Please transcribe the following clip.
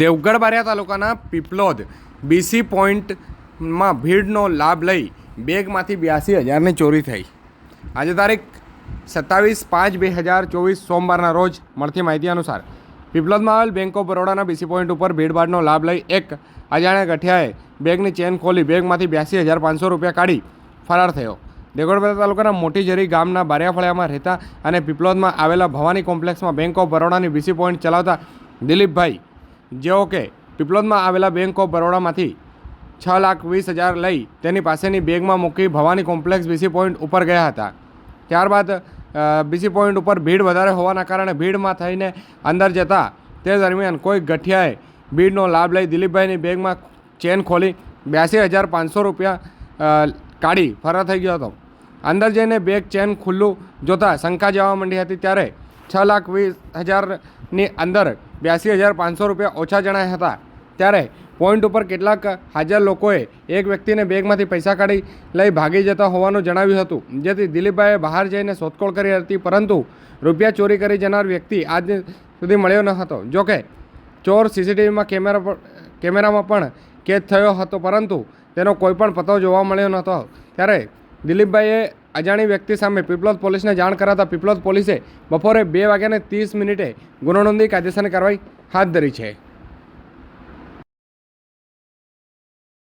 દેવગઢ બારિયા તાલુકાના પીપલોદ બીસી પોઈન્ટમાં ભીડનો લાભ લઈ બેગમાંથી બ્યાસી હજારની ચોરી થઈ. આજે તારીખ સત્તાવીસ પાંચ બે હજાર ચોવીસ સોમવારના રોજ મળતી માહિતી અનુસાર પીપલોદમાં આવેલ બેંક ઓફ બરોડાના બીસી પોઈન્ટ ઉપર ભીડભાડનો લાભ લઈ એક અજાણ્યા ગઠિયાએ બેગની ચેન ખોલી બેગમાંથી બ્યાસી હજાર પાંચસો રૂપિયા કાઢી ફરાર થયો. દેવગઢ તાલુકાના મોટી જરી ગામના બારિયાફળિયામાં રહેતા અને પીપલોદમાં આવેલા ભવાની કોમ્પ્લેક્સમાં બેંક ઓફ બરોડાની બીસી પોઈન્ટ ચલાવતા દિલીપભાઈ જેઓ કે પીપલોદમાં આવેલા બેંક ઓફ બરોડામાંથી છ લાખ વીસ હજાર લઈ તેની પાસેની બેગમાં મૂકી ભવાની કોમ્પ્લેક્સ બીસી પોઈન્ટ ઉપર ગયા હતા. ત્યારબાદ બીસી પોઈન્ટ ઉપર ભીડ વધારે હોવાના કારણે ભીડમાં થઈને અંદર જતા તે દરમિયાન કોઈ ગઠિયાએ ભીડનો લાભ લઈ દિલીપભાઈની બેગમાં ચેન ખોલી બ્યાસી હજાર પાંચસો રૂપિયા કાઢી ફરાર થઈ ગયો હતો. અંદર જઈને બેગ ચેન ખુલ્લું જોતાં શંકા જવા માંડી હતી ત્યારે છ લાખ વીસ હજારની અંદર બ્યાસી હજાર પાંચસો રૂપિયા ઓછા જણાયા હતા. ત્યારે પોઈન્ટ ઉપર કેટલાક હાજર લોકોએ એક વ્યક્તિને બેગમાંથી પૈસા કાઢી લઈ ભાગી જતા હોવાનું જણાવ્યું હતું. જેથી દિલીપભાઈએ બહાર જઈને શોધખોળ કરી હતી, પરંતુ રૂપિયા ચોરી કરી જનાર વ્યક્તિ આજ સુધી મળ્યો ન હતો. જોકે ચોર સીસીટીવીમાં કેમેરા પર, કેમેરામાં પણ કેદ થયો હતો, પરંતુ તેનો કોઈ પણ પતો જોવા મળ્યો નહોતો. ત્યારે દિલીપભાઈએ અજાણી વ્યક્તિ સામે પીપલોદ પોલીસને જાણ કરાતા પીપલોદ પોલીસે બપોરે બે વાગ્યાને ત્રીસ મિનિટે ગુનો નોંધી કાયદેસરની કાર્યવાહી હાથ ધરી છે.